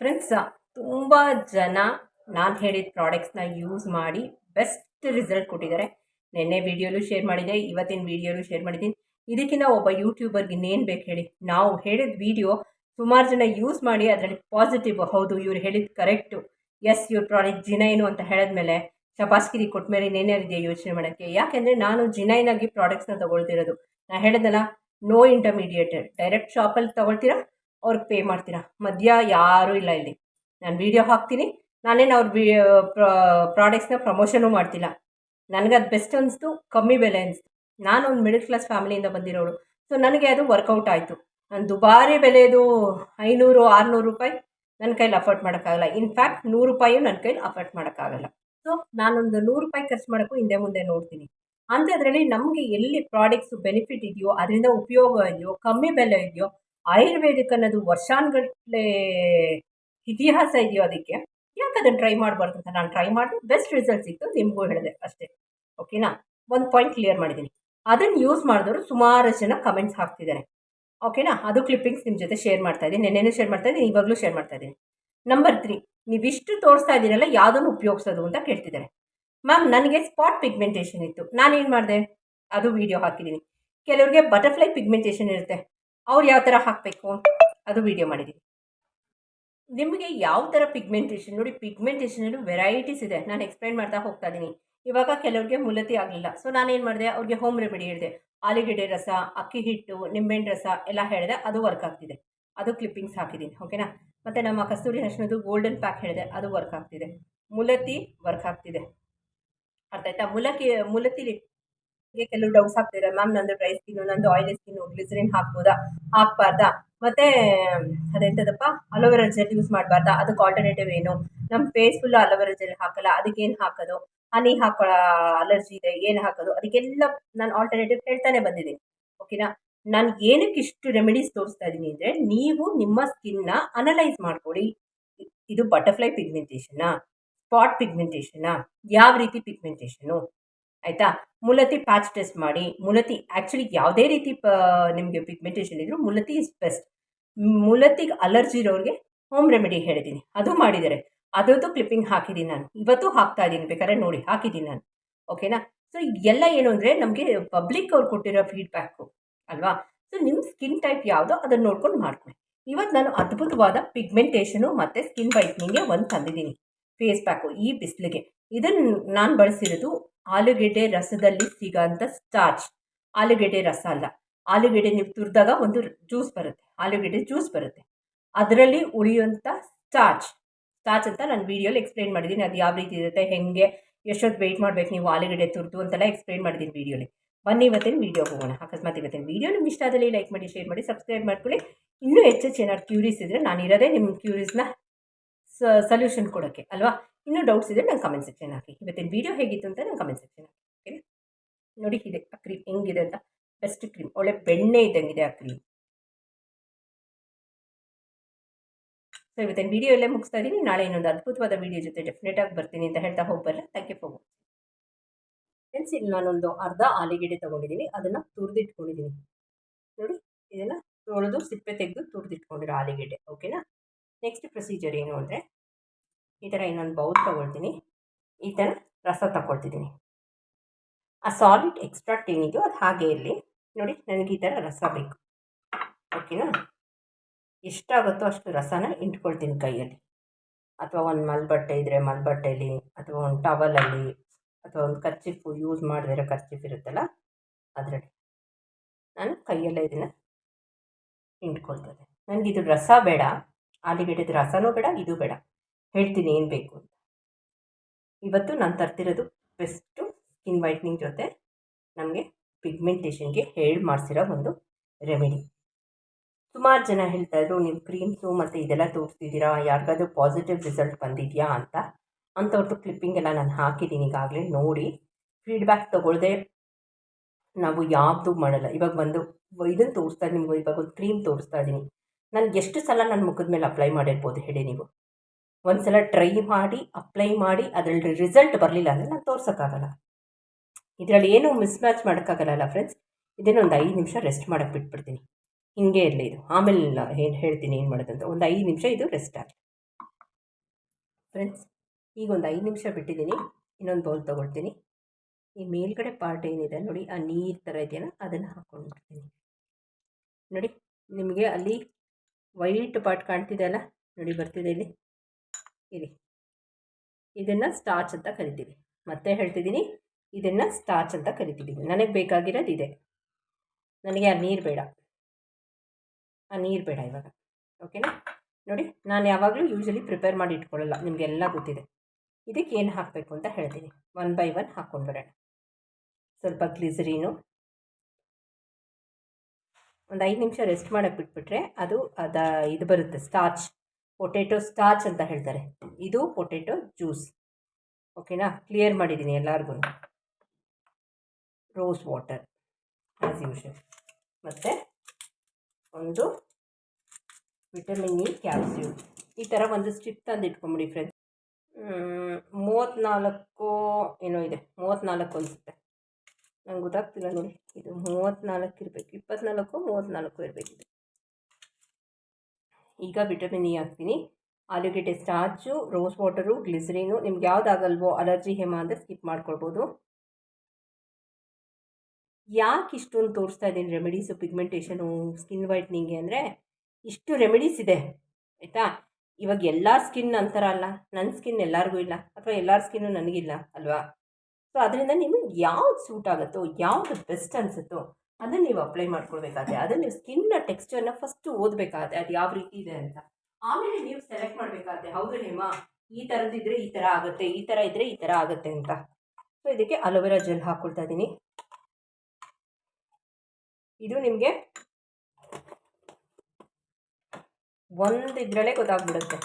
Friends ತುಂಬ ಜನ ನಾನು ಹೇಳಿದ ಪ್ರಾಡಕ್ಟ್ಸ್ನ ಯೂಸ್ ಮಾಡಿ ಬೆಸ್ಟ್ ರಿಸಲ್ಟ್ ಕೊಟ್ಟಿದ್ದಾರೆ. ನಿನ್ನೆ ವಿಡಿಯೋಲೂ ಶೇರ್ ಮಾಡಿದೆ, ಇವತ್ತಿನ ವೀಡಿಯೋಲು ಶೇರ್ ಮಾಡಿದ್ದೀನಿ. ಇದಕ್ಕಿಂತ ಒಬ್ಬ ಯೂಟ್ಯೂಬರ್ಗೆ ಇನ್ನೇನು ಬೇಕು ಹೇಳಿ? ನಾವು ಹೇಳಿದ ವೀಡಿಯೋ ಸುಮಾರು ಜನ ಯೂಸ್ ಮಾಡಿ ಅದರಲ್ಲಿ ಪಾಸಿಟಿವ್ ಹೌದು, ಇವ್ರು ಹೇಳಿದ ಕರೆಕ್ಟು ಎಸ್ ಇವ್ರ ಪ್ರಾಡಕ್ಟ್ ಜಿನೈನು ಅಂತ ಹೇಳಿದ್ಮೇಲೆ ಶಪಾಸ್ಗಿರಿ ಕೊಟ್ಟ ಮೇಲೆ ಇದೆಯಾ ಯೋಚನೆ ಮಾಡೋಕ್ಕೆ? ಯಾಕೆಂದರೆ ನಾನು ಜಿನೈನಾಗಿ ಪ್ರಾಡಕ್ಟ್ಸ್ನ ತೊಗೊಳ್ತಿರೋದು. ನಾನು ಹೇಳಿದಲ್ಲ ನೋ ಇಂಟರ್ಮೀಡಿಯೇಟೆಡ್ ಡೈರೆಕ್ಟ್ ಶಾಪಲ್ಲಿ ತೊಗೊಳ್ತೀರಾ? ಅವ್ರಿಗೆ ಪೇ ಮಾಡ್ತೀರಾ? ಮಧ್ಯ ಯಾರೂ ಇಲ್ಲ ಇಲ್ಲಿ. ನಾನು ವೀಡಿಯೋ ಹಾಕ್ತೀನಿ. ನಾನೇನು ಅವ್ರ ವಿ ಪ್ರಾಡಕ್ಟ್ಸ್ನ ಪ್ರಮೋಷನು ಮಾಡ್ತಿಲ್ಲ. ನನಗೆ ಅದು ಬೆಸ್ಟ್ ಅನಿಸ್ತು, ಕಮ್ಮಿ ಬೆಲೆ ಅನಿಸ್ತು. ನಾನು ಒಂದು ಮಿಡಲ್ ಕ್ಲಾಸ್ ಫ್ಯಾಮಿಲಿಯಿಂದ ಬಂದಿರೋಳು. ಸೊ ನನಗೆ ಅದು ವರ್ಕೌಟ್ ಆಯಿತು. ನಾನು ದುಬಾರಿ ಬೆಲೆದು ಐನೂರು, ಆರುನೂರು ರೂಪಾಯಿ ನನ್ನ ಕೈಲಿ ಅಫೋರ್ಡ್ ಮಾಡೋಕ್ಕಾಗಲ್ಲ. ಇನ್ಫ್ಯಾಕ್ಟ್ ನೂರು ರೂಪಾಯಿಯೂ ನನ್ನ ಕೈಲಿ ಅಫೋರ್ಡ್ ಮಾಡೋಕ್ಕಾಗಲ್ಲ. ಸೊ ನಾನೊಂದು ನೂರು ರೂಪಾಯಿ ಖರ್ಚು ಮಾಡೋಕ್ಕೂ ಹಿಂದೆ ಮುಂದೆ ನೋಡ್ತೀನಿ. ಅಂಥದ್ರಲ್ಲಿ ನಮಗೆ ಎಲ್ಲಿ ಪ್ರಾಡಕ್ಟ್ಸು ಬೆನಿಫಿಟ್ ಇದೆಯೋ, ಅದರಿಂದ ಉಪಯೋಗ ಇದೆಯೋ, ಕಮ್ಮಿ ಬೆಲೆ ಇದೆಯೋ ಆಯುರ್ವೇದಿಕ್ ಅನ್ನೋದು ವರ್ಷಾನ್ಗಟ್ಲೆ ಇತಿಹಾಸ ಇದೆಯೋ ಅದಕ್ಕೆ? ಯಾಕೆ ಅದನ್ನು ಟ್ರೈ ಮಾಡಬಾರ್ದು ಅಂತ? ನಾನು ಟ್ರೈ ಮಾಡಿ ಬೆಸ್ಟ್ ರಿಸಲ್ಟ್ ಸಿಕ್ತು ನಿಮಗೂ ಹೇಳಿದೆ ಅಷ್ಟೇ. ಓಕೆನಾ ಒಂದು ಪಾಯಿಂಟ್ ಕ್ಲಿಯರ್ ಮಾಡಿದ್ದೀನಿ ಅದನ್ನು ಯೂಸ್ ಮಾಡಿದವರು ಸುಮಾರು ಜನ ಕಮೆಂಟ್ಸ್ ಹಾಕ್ತಿದ್ದಾರೆ ಓಕೆನಾ ಅದು ಕ್ಲಿಪ್ಪಿಂಗ್ಸ್ ನಿಮ್ಮ ಜೊತೆ ಶೇರ್ ಮಾಡ್ತಾ ಇದ್ದೀನಿ. ನೆನ್ನೆನೂ ಶೇರ್ ಮಾಡ್ತಾ ಇದ್ದೀನಿ, ಇವಾಗಲೂ ಶೇರ್ ಮಾಡ್ತಾ ಇದ್ದೀನಿ. ನಂಬರ್ ತ್ರೀ ನೀವಿಷ್ಟು ತೋರಿಸ್ತಾ ಇದ್ದೀರಲ್ಲ ಯಾವುದನ್ನು ಉಪಯೋಗಿಸೋದು ಅಂತ ಕೇಳ್ತಿದ್ದಾರೆ ಮ್ಯಾಮ್ ನನಗೆ ಸ್ಪಾಟ್ ಪಿಗ್ಮೆಂಟೇಷನ್ ಇತ್ತು. ನಾನೇನು ಮಾಡಿದೆ? ಅದು ವಿಡಿಯೋ ಹಾಕಿದ್ದೀನಿ ಕೆಲವರಿಗೆ ಬಟರ್ಫ್ಲೈ ಪಿಗ್ಮೆಂಟೇಷನ್ ಇರುತ್ತೆ. ಅವ್ರು ಯಾವ ಥರ ಹಾಕಬೇಕು? ಅದು ವಿಡಿಯೋ ಮಾಡಿದ್ದೀನಿ ನಿಮಗೆ ಯಾವ ಥರ ಪಿಗ್ಮೆಂಟೇಷನ್ ನೋಡಿ ಪಿಗ್ಮೆಂಟೇಷನಲ್ಲೂ ವೆರೈಟೀಸ್ ಇದೆ. ನಾನು ಎಕ್ಸ್ಪ್ಲೈನ್ ಮಾಡ್ತಾ ಹೋಗ್ತಾ ಇದ್ದೀನಿ ಇವಾಗ ಕೆಲವ್ರಿಗೆ ಮುಲತಿ ಆಗಲಿಲ್ಲ. ಸೊ ನಾನೇನು ಮಾಡಿದೆ? ಅವ್ರಿಗೆ ಹೋಮ್ ರೆಮಿಡಿ ಹೇಳಿದೆ. ಆಲೂಗೆಡ್ಡೆ ರಸ, ಅಕ್ಕಿ ಹಿಟ್ಟು, ನಿಂಬೆಹಣ್ಣು ರಸ ಎಲ್ಲ ಹೇಳಿದೆ. ಅದು ವರ್ಕ್ ಆಗ್ತಿದೆ. ಅದು ಕ್ಲಿಪ್ಪಿಂಗ್ಸ್ ಹಾಕಿದ್ದೀನಿ ಓಕೆನಾ ಮತ್ತು ನಮ್ಮ ಕಸ್ತೂರಿ ಹರ್ಷಣದು ಗೋಲ್ಡನ್ ಪ್ಯಾಕ್ ಹೇಳಿದೆ. ಅದು ವರ್ಕ್ ಆಗ್ತಿದೆ. ಮುಲತಿ ವರ್ಕ್ ಆಗ್ತಿದೆ. ಅರ್ಥ ಆಯ್ತಾ? ಮುಲಕಿ ಮುಲತಿಲಿ ಕೆಲವು ಡೌಟ್ಸ್ ಆಗ್ತಿದೆ. ಮ್ಯಾಮ್ ನಂದು ಡ್ರೈ ಸ್ಕಿನ್ನು ನಂದು ಆಯಿಲ್ ಸ್ಕಿನ್ನು ಗ್ಲಿಸರಿನ್ ಹಾಕ್ಬೋದಾ? ಹಾಕ್ಬಾರ್ದಾ? ಮತ್ತು ಅದೆಂಥದಪ್ಪ ಅಲೋವೆರಾ ಜೆಲ್ ಯೂಸ್ ಮಾಡಬಾರ್ದಾ? ಅದಕ್ಕೆ ಆಲ್ಟರ್ನೇಟಿವ್ ಏನು? ನಮ್ಮ ಫೇಸ್ ಫುಲ್ ಅಲೋವೆರಾ ಜೆಲ್ ಹಾಕಲ್ಲ, ಅದಕ್ಕೇನು ಹಾಕೋದು? ಹನಿ ಹಾಕೊಳ್ಳೋ ಅಲರ್ಜಿ ಇದೆ, ಏನು ಹಾಕೋದು? ಅದಕ್ಕೆಲ್ಲ ನಾನು ಆಲ್ಟರ್ನೇಟಿವ್ ಹೇಳ್ತಾನೆ ಬಂದಿದ್ದೀನಿ. ಓಕೆನಾ ನಾನು ಏನಕ್ಕೆ ಇಷ್ಟು ರೆಮಿಡೀಸ್ ತೋರಿಸ್ತಾ ಇದ್ದೀನಿ ಅಂದರೆ, ನೀವು ನಿಮ್ಮ ಸ್ಕಿನ್ನ ಅನಲೈಸ್ ಮಾಡ್ಕೊಳ್ಳಿ. ಇದು ಬಟರ್ಫ್ಲೈ ಪಿಗ್ಮೆಂಟೇಷನಾ ಸ್ಪಾಟ್ ಪಿಗ್ಮೆಂಟೇಷನಾ ಯಾವ ರೀತಿ ಪಿಗ್ಮೆಂಟೇಷನು ಆಯಿತಾ? ಮುಲತಿ ಪ್ಯಾಚ್ ಟೆಸ್ಟ್ ಮಾಡಿ, ಮುಲತಿ ಆ್ಯಕ್ಚುಲಿ ಯಾವುದೇ ರೀತಿ ನಿಮಗೆ ಪಿಗ್ಮೆಂಟೇಷನ್ ಇದ್ದರೂ ಮುಲತಿ ಇಸ್ ಬೆಸ್ಟ್ ಮುಲತಿಗೆ ಅಲರ್ಜಿ ಇರೋರಿಗೆ ಹೋಮ್ ರೆಮಿಡಿ ಹೇಳಿದ್ದೀನಿ ಅದು ಮಾಡಿದ್ದಾರೆ. ಅದರದ್ದು ಕ್ಲಿಪ್ಪಿಂಗ್ ಹಾಕಿದ್ದೀನಿ ನಾನು. ಇವತ್ತು ಹಾಕ್ತಾ ಇದ್ದೀನಿ ಬೇಕಾದ್ರೆ ನೋಡಿ ಹಾಕಿದ್ದೀನಿ ನಾನು. ಓಕೆನಾ ಸೊ ಎಲ್ಲ ಏನು ಅಂದರೆ ನಮಗೆ ಪಬ್ಲಿಕ್ ಅವ್ರು ಕೊಟ್ಟಿರೋ ಫೀಡ್ಬ್ಯಾಕು ಅಲ್ವಾ? ಸೊ ನಿಮ್ಮ ಸ್ಕಿನ್ ಟೈಪ್ ಯಾವುದೋ ಅದನ್ನು ನೋಡ್ಕೊಂಡು ಮಾಡ್ಕೊಳ್ಳಿ. ಇವತ್ತು ನಾನು ಅದ್ಭುತವಾದ ಪಿಗ್ಮೆಂಟೇಷನು ಮತ್ತು ಸ್ಕಿನ್ ವೈಟ್ನಿಂಗ್ಗೆ ಒಂದು ತಂದಿದ್ದೀನಿ. ಫೇಸ್ ಪ್ಯಾಕು ಈ ಬಿಸಿಲಿಗೆ. ಇದನ್ನು ನಾನು ಬಳಸಿರೋದು ಆಲೂಗೆಡ್ಡೆ ರಸದಲ್ಲಿ ಸಿಗೋಂಥ ಸ್ಟಾರ್ಚ್ ಆಲೂಗೆಡ್ಡೆ ರಸ ಅಲ್ಲ. ಆಲೂಗೆಡ್ಡೆ ನೀವು ತುರಿದಾಗ ಒಂದು ಜ್ಯೂಸ್ ಬರುತ್ತೆ. ಆಲೂಗೆಡ್ಡೆ ಜ್ಯೂಸ್ ಬರುತ್ತೆ. ಅದರಲ್ಲಿ ಉಳಿಯುವಂಥ ಸ್ಟಾರ್ಚ್ ಸ್ಟಾರ್ಚ್ ಅಂತ ನಾನು ವೀಡಿಯೋಲಿ ಎಕ್ಸ್ಪ್ಲೈನ್ ಮಾಡಿದ್ದೀನಿ ಅದು ಯಾವ ರೀತಿ ಇರುತ್ತೆ, ಹೇಗೆ, ಎಷ್ಟೊತ್ತು ವೆಯ್ಟ್ ಮಾಡಬೇಕು ನೀವು ಆಲೂಗೆಡ್ಡೆ ತುರ್ದು ಅಂತೆಲ್ಲ ಎಕ್ಸ್ಪ್ಲೈನ್ ಮಾಡಿದ್ದೀನಿ ವೀಡಿಯೋಲಿ ಬನ್ನಿ ಇವತ್ತಿನ ವಿಡಿಯೋ ಹೋಗೋಣ. ಅಕಸ್ಮಾತ್ ಇವತ್ತಿನ ವೀಡಿಯೋ ನಿಮ್ಗೆ ಇಷ್ಟ ಆದಲ್ಲಿ ಲೈಕ್ ಮಾಡಿ ಶೇರ್ ಮಾಡಿ ಸಬ್ಸ್ಕ್ರೈಬ್ ಮಾಡ್ಕೊಳ್ಳಿ. ಇನ್ನೂ ಹೆಚ್ಚೆಚ್ಚು ಏನಾದ್ರು ಕ್ಯೂರೀಸ್ ಇದ್ದರೆ ನಾನು ಇರೋದೇ ನಿಮ್ಮ ಕ್ಯೂರೀಸ್ನ ಸೊಲ್ಯೂಷನ್ ಕೊಡೋಕ್ಕೆ, ಅಲ್ವಾ? ಇನ್ನೂ ಡೌಟ್ಸ್ ಇದ್ದರೆ ನಂಗೆ ಕಮೆಂಟ್ ಸೆಕ್ಷನ್ ಹಾಕಿ. ಇವತ್ತಿನ ವೀಡಿಯೋ ಹೇಗಿತ್ತು ಅಂತ ನಂಗೆ ಕಮೆಂಟ್ ಸೆಕ್ಷನ್ ಹಾಕಿ ಓಕೆನಾ ನೋಡಿ ಇದೆ ಆ ಕ್ರೀಮ್ ಹೆಂಗಿದೆ ಅಂತ. ಬೆಸ್ಟ್ ಕ್ರೀಮ್ ಒಳ್ಳೆ ಬೆಣ್ಣೆ ಇದ್ದಂಗಿದೆ ಆ ಕ್ರೀಮ್ ಸೊ ಇವತ್ತಿನ ವೀಡಿಯೋ ಎಲ್ಲೇ ಮುಗಿಸ್ತಾ ಇದ್ದೀನಿ. ನಾಳೆ ಇನ್ನೊಂದು ಅದ್ಭುತವಾದ ವೀಡಿಯೋ ಜೊತೆ ಡೆಫಿನೆಟಾಗಿ ಬರ್ತೀನಿ ಅಂತ ಹೇಳ್ತಾ ಹೋಗ್ಬಲ್ಲ ಥ್ಯಾಂಕ್ ಯು ಫಾರ್ ಫ್ರೆಂಡ್ಸ್ ಇಲ್ಲಿ ನಾನೊಂದು ಅರ್ಧ ಆಲಿಗೆಡೆ ತೊಗೊಂಡಿದ್ದೀನಿ. ಅದನ್ನು ತುರಿದಿಟ್ಕೊಂಡಿದ್ದೀನಿ. ನೋಡಿ, ಇದನ್ನು ತೊಳೆದು, ಸಿಪ್ಪೆ ತೆಗೆದು ತುರಿದಿಟ್ಕೊಂಡಿರೋ ಆಲಿಗೆಡ್ಡೆ ಓಕೆನಾ ನೆಕ್ಸ್ಟ್ ಪ್ರೊಸೀಜರ್ ಏನು ಅಂದರೆ ಈ ಥರ ಇನ್ನೊಂದು ಬೌಲ್ ತೊಗೊಳ್ತೀನಿ. ಈ ಥರ ರಸ ತಗೊಳ್ತಿದ್ದೀನಿ. ಆ ಸಾಲಿಡ್ ಎಕ್ಸ್ಟ್ರಾ ಏನಿದೆಯೋ ಅದು ಹಾಗೆ ಇರಲಿ. ನೋಡಿ, ನನಗೆ ಈ ಥರ ರಸ ಬೇಕು. ಓಕೆನಾ? ಎಷ್ಟಾಗುತ್ತೋ ಅಷ್ಟು ರಸನ ಇಟ್ಕೊಳ್ತೀನಿ ಕೈಯಲ್ಲಿ. ಅಥವಾ ಒಂದು ಮಲ್ಬಟ್ಟೆ ಇದ್ದರೆ ಮಲ್ಬಟ್ಟೆಯಲ್ಲಿ ಅಥವಾ ಒಂದು ಟವಲಲ್ಲಿ ಅಥವಾ ಒಂದು ಕರ್ಚಿಫು ಯೂಸ್ ಮಾಡಿದ್ರೆ ಕರ್ಚಿಫ್ ಇರುತ್ತಲ್ಲ, ಅದರಲ್ಲಿ. ನಾನು ಕೈಯಲ್ಲೇ ಇದನ್ನು ಇಂಟ್ಕೊಳ್ತದೆ ನನಗಿದು ರಸ ಬೇಡ. ಆಲೂಗೆಡ್ಡೆದು ರಸನೂ ಬೇಡ, ಇದು ಬೇಡ. ಹೇಳ್ತೀನಿ ಏನು ಬೇಕು ಅಂತ. ಇವತ್ತು ನಾನು ತರ್ತಿರೋದು ಬೆಸ್ಟು ಸ್ಕಿನ್ ವೈಟ್ನಿಂಗ್ ಜೊತೆ ನಮಗೆ ಪಿಗ್ಮೆಂಟೇಷನ್ಗೆ ಹೇಳಿ ಮಾಡಿಸಿರೋ ಒಂದು ರೆಮಿಡಿ ಸುಮಾರು ಜನ ಹೇಳ್ತಾಯಿದ್ರು ನೀವು ಕ್ರೀಮ್ಸು ಮತ್ತು ಇದೆಲ್ಲ ತೋರಿಸ್ತಿದ್ದೀರಾ? ಯಾರಿಗಾದ್ರೂ ಪಾಸಿಟಿವ್ ರಿಸಲ್ಟ್ ಬಂದಿದೆಯಾ ಅಂತ? ಅಂಥವ್ರದ್ದು ಕ್ಲಿಪ್ಪಿಂಗ್ ಎಲ್ಲ ನಾನು ಹಾಕಿದ್ದೀನಿ ಈಗಾಗಲೇ ನೋಡಿ. ಫೀಡ್ಬ್ಯಾಕ್ ತೊಗೊಳ್ದೆ ನಾವು ಯಾವುದು ಮಾಡಲ್ಲ. ಇವಾಗ ಬಂದು ಇದನ್ನು ತೋರಿಸ್ತಾ ನಿಮಗೆ ಇವಾಗ ಒಂದು ಕ್ರೀಮ್ ತೋರಿಸ್ತಾ ಇದ್ದೀನಿ. ನಾನು ಎಷ್ಟು ಸಲ ನನ್ನ ಮುಖದ ಮೇಲೆ ಅಪ್ಲೈ ಮಾಡಿರ್ಬೋದು ಹೇಳಿ ನೀವು. ಒಂದು ಸಲ ಟ್ರೈ ಮಾಡಿ ಅಪ್ಲೈ ಮಾಡಿ, ಅದರಲ್ಲಿ ರಿಸಲ್ಟ್ ಬರಲಿಲ್ಲ ಅಂದರೆ ನಾನು ತೋರ್ಸೋಕ್ಕಾಗಲ್ಲ. ಇದರಲ್ಲಿ ಏನು ಮಿಸ್ ಮ್ಯಾಚ್ ಮಾಡೋಕ್ಕಾಗಲ್ಲ ಫ್ರೆಂಡ್ಸ್ ಇದನ್ನು ಒಂದು ಐದು ನಿಮಿಷ ರೆಸ್ಟ್ ಮಾಡೋಕ್ಕೆ ಬಿಟ್ಬಿಡ್ತೀನಿ. ಹಿಂಗೆ ಇರಲಿ ಇದು. ಆಮೇಲೆ ಏನು ಹೇಳ್ತೀನಿ ಏನು ಮಾಡೋದಂತ ಒಂದು ಐದು ನಿಮಿಷ ಇದು ರೆಸ್ಟ್ ಆಗಲಿ ಫ್ರೆಂಡ್ಸ್ ಈಗ ಒಂದು ಐದು ನಿಮಿಷ ಬಿಟ್ಟಿದ್ದೀನಿ. ಇನ್ನೊಂದು ಬೌಲ್ ತೊಗೊಳ್ತೀನಿ. ಈ ಮೇಲ್ಗಡೆ ಪಾರ್ಟ್ ಏನಿದೆ ನೋಡಿ, ಆ ನೀರು ಥರ ಇದೆಯಲ್ಲ, ಅದನ್ನು ಹಾಕ್ಕೊಂಡ್ಬಿಡ್ತೀನಿ ನೋಡಿ, ನಿಮಗೆ ಅಲ್ಲಿ ವೈಟ್ ಪಾರ್ಟ್ ಕಾಣ್ತಿದೆ ಅಲ್ಲ? ನೋಡಿ, ಬರ್ತಿದೆ ಇಲ್ಲಿ. ಇಲ್ಲಿ ಇದನ್ನು ಸ್ಟಾರ್ಚ್ ಅಂತ ಕರಿತೀವಿ. ಮತ್ತೆ ಹೇಳ್ತಿದ್ದೀನಿ ಇದನ್ನು ಸ್ಟಾರ್ಚ್ ಅಂತ ಕರಿತೀವಿ ನನಗೆ ಬೇಕಾಗಿರೋದು ಇದೆ. ನನಗೆ ಆ ನೀರು ಬೇಡ. ಆ ನೀರು ಬೇಡ ಇವಾಗ. ಓಕೆನಾ ನೋಡಿ, ನಾನು ಯಾವಾಗಲೂ ಯೂಶಲಿ ಪ್ರಿಪೇರ್ ಮಾಡಿ ಇಟ್ಕೊಳ್ಳಲ್ಲ. ನಿಮಗೆಲ್ಲ ಗೊತ್ತಿದೆ. ಇದಕ್ಕೆ ಏನು ಹಾಕಬೇಕು ಅಂತ ಹೇಳ್ತೀನಿ. ಒನ್ ಬೈ ಒನ್ ಹಾಕ್ಕೊಂಡ್ಬಿಡೋಣ ಸ್ವಲ್ಪ ಗ್ಲಿಸರೀನು ಒಂದು ಐದು ನಿಮಿಷ ರೆಸ್ಟ್ ಮಾಡೋಕ್ಕೆ ಬಿಟ್ಬಿಟ್ರೆ ಅದು ಅದ ಇದು ಬರುತ್ತೆ ಸ್ಟಾರ್ಚ್ ಪೊಟೆಟೊ ಸ್ಟಾಚ್ ಅಂತ ಹೇಳ್ತಾರೆ. ಇದು ಪೊಟೆಟೊ ಜ್ಯೂಸ್ ಓಕೆನಾ ಕ್ಲಿಯರ್ ಮಾಡಿದ್ದೀನಿ ಎಲ್ಲರಿಗೂ. ರೋಸ್ ವಾಟರ್ ಆ್ಯಸ್ ಯೂಶಲ್ ಮತ್ತು ಒಂದು ವಿಟಮಿನ್ ಇ ಕ್ಯಾಪ್ಸ್ಯೂಲ್ ಈ ಥರ ಒಂದು ಸ್ಟ್ರಿಪ್ ತಂದು ಇಟ್ಕೊಂಬಿಡಿ ಫ್ರೆಂಡ್ಸ್ ಮೂವತ್ತ್ನಾಲ್ಕು ಏನೋ ಇದೆ. ಮೂವತ್ತ್ನಾಲ್ಕು ಅನಿಸುತ್ತೆ. ನಂಗೆ ಗೊತ್ತಾಗ್ತಿಲ್ಲ ನೋಡಿ. ಇದು ಮೂವತ್ತ್ನಾಲ್ಕು ಇರಬೇಕು. ಇಪ್ಪತ್ತ್ನಾಲ್ಕು ಮೂವತ್ತ್ನಾಲ್ಕು ಇರಬೇಕಿದೆ. ಈಗ ವಿಟಮಿನ್ ಇ ಹಾಕ್ತೀನಿ. ಆಲೂಗೆಡ್ಡೆ ಸ್ಟಾರ್ಚು, ರೋಸ್ ವಾಟರು, ಗ್ಲಿಸರೀನು, ನಿಮ್ಗೆ ಯಾವುದಾಗಲ್ವೋ ಅಲರ್ಜಿ, ಹೇಮ ಅಂದರೆ ಸ್ಕಿಪ್ ಮಾಡ್ಕೊಳ್ಬೋದು. ಯಾಕೆ ಇಷ್ಟೊಂದು ತೋರಿಸ್ತಾ ಇದ್ದೀನಿ ರೆಮಿಡೀಸು ಪಿಗ್ಮೆಂಟೇಷನು, ಸ್ಕಿನ್ ವೈಟ್ನಿಂಗೆ ಅಂದರೆ ಇಷ್ಟು ರೆಮಿಡೀಸ್ ಇದೆ, ಆಯಿತಾ? ಇವಾಗ ಎಲ್ಲ ಸ್ಕಿನ್ ಅಂತಾರ ಅಲ್ಲ ನನ್ನ ಸ್ಕಿನ್ ಎಲ್ಲರಿಗೂ ಇಲ್ಲ, ಅಥವಾ ಎಲ್ಲರ ಸ್ಕಿನ್ನು ನನಗಿಲ್ಲ ಅಲ್ವಾ? ಸೊ, ಅದರಿಂದ ನಿಮಗೆ ಯಾವ್ದು ಸೂಟ್ ಆಗುತ್ತೋ, ಯಾವುದು ಬೆಸ್ಟ್ ಅನಿಸುತ್ತೋ ಅದನ್ನು ನೀವು ಅಪ್ಲೈ ಮಾಡ್ಕೊಳ್ಬೇಕಾದ್ರೆ ಅದನ್ನು ನೀವು ಸ್ಕಿನ್ನ ಟೆಕ್ಸ್ಚರ್ನ ಫಸ್ಟ್ ಓದಬೇಕಾದ್ರೆ ಅದು ಯಾವ ರೀತಿ ಇದೆ ಅಂತ. ಆಮೇಲೆ ನೀವು ಸೆಲೆಕ್ಟ್ ಮಾಡಬೇಕಾದ್ರೆ ಹೌದು ಹೇಮ, ಈ ಥರದ್ದಿದ್ರೆ ಈ ಥರ ಆಗುತ್ತೆ, ಈ ಥರ ಇದ್ದರೆ ಈ ಥರ ಆಗುತ್ತೆ ಅಂತ. ಸೊ ಇದಕ್ಕೆ ಅಲೋವೆರಾ ಜೆಲ್ ಹಾಕ್ಕೊಳ್ತಾ ಇದ್ದೀನಿ ಇದು ನಿಮಗೆ ಒಂದು ಇದರಲ್ಲೇ ಗೊತ್ತಾಗ್ಬಿಡುತ್ತೆ.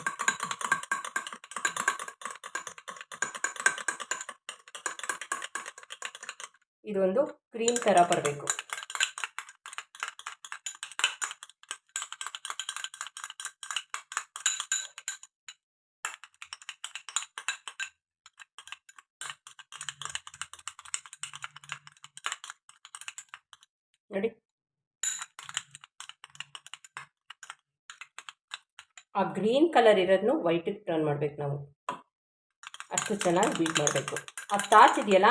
ಇದೊಂದು ಕ್ರೀಮ್ ಥರ ಬರಬೇಕು ನೋಡಿ ಆ ಗ್ರೀನ್ ಕಲರ್ ಇರೋದನ್ನು ವೈಟಿಗೆ ಟರ್ನ್ ಮಾಡಬೇಕು ನಾವು. ಅಷ್ಟು ಚೆನ್ನಾಗಿ ಬೀಟ್ ಮಾಡಬೇಕು. ಆ ಸ್ಟಾರ್ಚ್ ಇದೆಯಲ್ಲ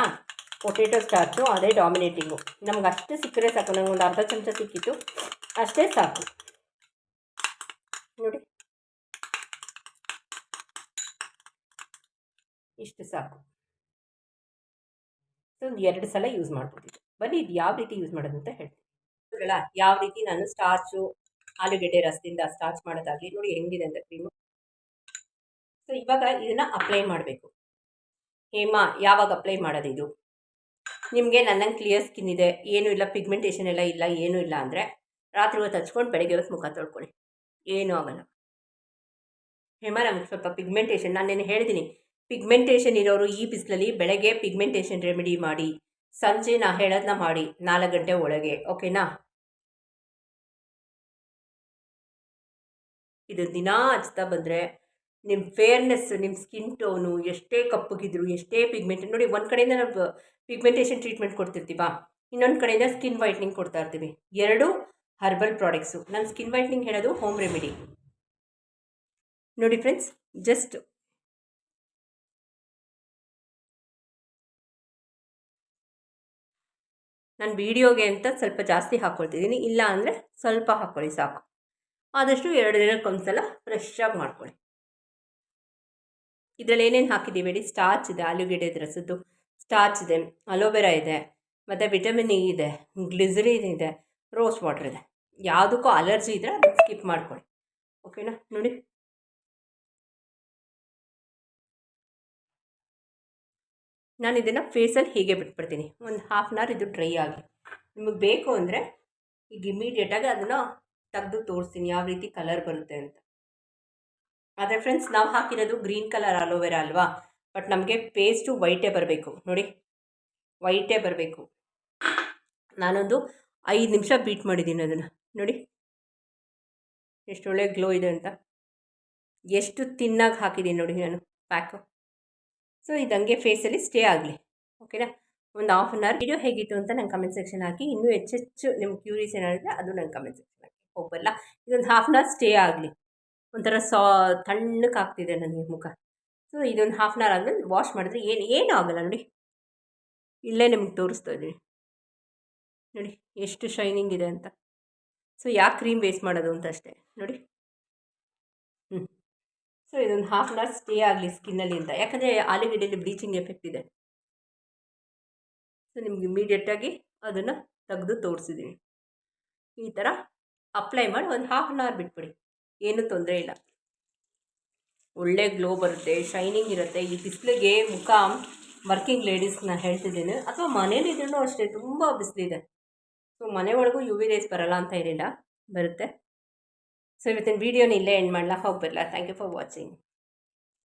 ಪೊಟೇಟೊ ಸ್ಟಾರ್ಚು ಅದೇ ಡಾಮಿನೇಟಿಂಗು ನಮ್ಗೆ ಅಷ್ಟೇ ಸಿಕ್ಕರೆ ಸಾಕು, ನಂಗೆ ಒಂದು ಅರ್ಧ ಚಮಚ ಸಿಕ್ಕಿತ್ತು, ಅಷ್ಟೇ ಸಾಕು. ನೋಡಿ. ಇಷ್ಟು ಸಾಕು. ಸೊ, ಒಂದು ಎರಡು ಸಲ ಯೂಸ್ ಮಾಡ್ಬೋದಿತ್ತು ಬನ್ನಿ, ಇದು ಯಾವ ರೀತಿ ಯೂಸ್ ಮಾಡೋದು ಅಂತ ಹೇಳ್ತೀನಿ ಯಾವ ರೀತಿ ನಾನು ಸ್ಟಾರ್ಚು ಆಲೂಗೆಡ್ಡೆ ರಸದಿಂದ ಸ್ಟಾರ್ಚ್ ಮಾಡೋದಾಗಲಿ, ನೋಡಿ ಹೆಂಗಿದೆ ಅಂತ ಕ್ರೀಮು ಸೊ ಇವಾಗ ಇದನ್ನು ಅಪ್ಲೈ ಮಾಡಬೇಕು. ಹೇಮಾ, ಯಾವಾಗ ಅಪ್ಲೈ ಮಾಡೋದು ಇದು ನಿಮಗೆ ನನ್ನಂಗೆ ಕ್ಲಿಯರ್ ಸ್ಕಿನ್ ಇದೆ. ಏನೂ ಇಲ್ಲ ಪಿಗ್ಮೆಂಟೇಷನ್ ಎಲ್ಲ ಇಲ್ಲ, ಏನೂ ಇಲ್ಲ ಅಂದರೆ ರಾತ್ರಿ ಹೊತ್ತು ಹಚ್ಕೊಂಡು ಬೆಳಗ್ಗೆ ಹೊತ್ತು ಮುಖ ತೊಳ್ಕೊಳ್ಳಿ. ಏನೂ ಆಗಲ್ಲ. ಹೇಮಾ ನಮಗೆ ಸ್ವಲ್ಪ ಪಿಗ್ಮೆಂಟೇಷನ್ ನಾನೇನು ಹೇಳಿದ್ದೀನಿ ಪಿಗ್ಮೆಂಟೇಷನ್ ಇರೋರು ಈ ಬಿಸಿಲಲ್ಲಿ ಬೆಳಗ್ಗೆ ಪಿಗ್ಮೆಂಟೇಷನ್ ರೆಮಿಡಿ ಮಾಡಿ, ಸಂಜೆ ನಾ ಹೇಳೋದನ್ನ ಮಾಡಿ ನಾಲ್ಕು ಗಂಟೆ ಒಳಗೆ ಓಕೆನಾ ಇದು ದಿನ ಹಚ್ತಾ ಬಂದರೆ ನಿಮ್ಮ ಫೇರ್ನೆಸ್ ನಿಮ್ಮ ಸ್ಕಿನ್ ಟೋನು ಎಷ್ಟೇ ಕಪ್ಪಗಿದ್ರು, ಎಷ್ಟೇ ಪಿಗ್ಮೆಂಟ್ ನೋಡಿ ಒಂದು ಕಡೆಯಿಂದ ನಾವು ಪಿಗ್ಮೆಂಟೇಷನ್ ಟ್ರೀಟ್ಮೆಂಟ್ ಕೊಡ್ತಿರ್ತೀವ? ಇನ್ನೊಂದು ಕಡೆಯಿಂದ ಸ್ಕಿನ್ ವೈಟ್ನಿಂಗ್ ಕೊಡ್ತಾ ಇರ್ತೀವಿ. ಎರಡು ಹರ್ಬಲ್ ಪ್ರಾಡಕ್ಟ್ಸು ನಾನು ಸ್ಕಿನ್ ವೈಟ್ನಿಂಗ್ ಹೇಳೋದು ಹೋಮ್ ರೆಮಿಡಿ ನೋಡಿ ಫ್ರೆಂಡ್ಸ್ ಜಸ್ಟ್ ನಾನು ವೀಡಿಯೋಗೆ ಅಂತ ಸ್ವಲ್ಪ ಜಾಸ್ತಿ ಹಾಕ್ಕೊಳ್ತಿದ್ದೀನಿ ಇಲ್ಲ ಅಂದರೆ ಸ್ವಲ್ಪ ಹಾಕ್ಕೊಳ್ಳಿ ಸಾಕು. ಆದಷ್ಟು ಎರಡು ದಿನಕ್ಕೊಂದ್ಸಲ ಫ್ರೆಶ್ ಆಗಿ ಮಾಡ್ಕೊಳ್ಳಿ. ಇದರಲ್ಲಿ ಏನೇನು ಹಾಕಿದ್ದೀವಿ ಹೇಳಿ? ಸ್ಟಾರ್ಚ್ ಇದೆ, ಆಲೂಗೆಡ್ಡೆ ರಸದ್ದು ಸ್ಟಾರ್ಚ್ ಇದೆ ಅಲೋವೆರಾ ಇದೆ, ಮತ್ತು ವಿಟಮಿನ್ ಇ ಇದೆ ಗ್ಲಿಸರಿನ್ ಇದೆ ರೋಸ್ ವಾಟರ್ ಇದೆ. ಯಾವುದಕ್ಕೂ ಅಲರ್ಜಿ ಇದ್ದರೆ ಅದನ್ನು ಸ್ಕಿಪ್ ಮಾಡ್ಕೊಳ್ಳಿ. ಓಕೆನಾ ನೋಡಿ. ನಾನು ಇದನ್ನು ಫೇಸಲ್ಲಿ ಹೀಗೆ ಬಿಟ್ಬಿಡ್ತೀನಿ. ಒಂದು ಹಾಫ್ ಆನ್ ಅವರ್ ಇದು ಡ್ರೈ ಆಗಿ. ನಿಮಗೆ ಬೇಕು ಅಂದರೆ ಈಗ ಇಮಿಡಿಯೇಟಾಗಿ ಅದನ್ನು ತೆಗೆದು ತೋರಿಸ್ತೀನಿ, ಯಾವ ರೀತಿ ಕಲರ್ ಬರುತ್ತೆ ಅಂತ. ಆದರೆ ಫ್ರೆಂಡ್ಸ್ ನಾವು ಹಾಕಿರೋದು ಗ್ರೀನ್ ಕಲರ್ ಅಲೋವೆರಾ ಅಲ್ವಾ? ಬಟ್ ನಮಗೆ ಪೇಸ್ಟು ವೈಟೇ ಬರಬೇಕು. ನೋಡಿ ವೈಟೇ ಬರಬೇಕು. ನಾನೊಂದು ಐದು ನಿಮಿಷ ಬೀಟ್ ಮಾಡಿದ್ದೀನಿ ಅದನ್ನು. ನೋಡಿ ಎಷ್ಟು ಒಳ್ಳೆ ಗ್ಲೋ ಇದೆ ಅಂತ. ಎಷ್ಟು ತಿನ್ನಾಗಿ ಹಾಕಿದ್ದೀನಿ ನೋಡಿ ನಾನು ಪ್ಯಾಕು ಸೊ ಇದಂಗೆ ಫೇಸಲ್ಲಿ ಸ್ಟೇ ಆಗಲಿ. ಓಕೆನಾ ಒಂದು ಹಾಫ್ ಆನ್ ಅವರ್ ವಿಡಿಯೋ ಹೇಗಿತ್ತು ಅಂತ ನಂಗೆ ಕಮೆಂಟ್ ಸೆಕ್ಷನ್ ಹಾಕಿ. ಇನ್ನೂ ಹೆಚ್ಚೆಚ್ಚು ನಿಮ್ಮ ಕ್ಯೂರಿಯಸ್ ಏನಾದರೆ ಅದು ನಂಗೆ ಕಮೆಂಟ್ ಸೆಕ್ಷನ್ ಹೋಗಲ್ಲ ಇದೊಂದು ಹಾಫ್ ಆನ್ ಅವರ್ ಸ್ಟೇ ಆಗಲಿ. ಒಂಥರ ಸಾ ತಣ್ಣಕ್ಕೆ ಆಗ್ತಿದೆ ನನಗೆ ಮುಖ. ಸೊ ಇದೊಂದು ಹಾಫ್ ಆನ್ ಅವರ್ ಆದಮೇಲೆ ವಾಶ್ ಮಾಡಿದ್ರೆ ಏನು, ಏನೂ ಆಗಲ್ಲ ನೋಡಿ. ಇಲ್ಲೇ ನಿಮ್ಗೆ ತೋರಿಸ್ತಾ ಇದ್ದೀನಿ. ನೋಡಿ, ಎಷ್ಟು ಶೈನಿಂಗ್ ಇದೆ ಅಂತ. ಸೊ ಯಾಕೆ ಕ್ರೀಮ್ ವೇಸ್ಟ್ ಮಾಡೋದು ಅಂತ ಅಷ್ಟೇ, ನೋಡಿ. ಹ್ಞೂ ಸೊ ಇದೊಂದು ಹಾಫ್ ಆನ್ ಅವರ್ ಸ್ಟೇ ಆಗಲಿ ಸ್ಕಿನ್ನಲ್ಲಿ ಅಂತ. ಯಾಕಂದರೆ ಆಲೂಗಡ್ಡೆಯಲ್ಲಿ ಬ್ಲೀಚಿಂಗ್ ಎಫೆಕ್ಟ್ ಇದೆ. ಸೊ ನಿಮ್ಗೆ ಇಮಿಡಿಯೇಟಾಗಿ ಅದನ್ನು ತೆಗೆದು ತೋರಿಸಿದ್ದೀನಿ ಈ ಥರ ಅಪ್ಲೈ ಮಾಡಿ ಒಂದು ಹಾಫ್ ಆನ್ ಅವರ್ ಬಿಟ್ಬಿಡಿ. ಏನೂ ತೊಂದರೆ ಇಲ್ಲ. ಒಳ್ಳೆ ಗ್ಲೋ ಬರುತ್ತೆ ಶೈನಿಂಗ್ ಇರುತ್ತೆ. ಈ ಬಿಸಿಲಿಗೆ ಮುಖ ವರ್ಕಿಂಗ್ ಲೇಡೀಸ್ನ ಹೇಳ್ತಿದ್ದೀನಿ. ಅಥವಾ ಮನೇಲಿದ್ರೂ ಅಷ್ಟೇ, ತುಂಬ ಬಿಸಿಲಿದೆ. ಸೊ ಮನೆ ಒಳಗೂ ಯು ವಿ ರೇಸ್ ಬರಲ್ಲ ಅಂತ ಇರಲಿಲ್ಲ ಬರುತ್ತೆ. ಸೊ ಇವತ್ತಿನ ವೀಡಿಯೋನ ಇಲ್ಲೇ ಎಂಡ್ ಮಾಡಲ್ಲ ಹೋಗಿ ಬರಲ್ಲ ಥ್ಯಾಂಕ್ ಯು ಫಾರ್ ವಾಚಿಂಗ್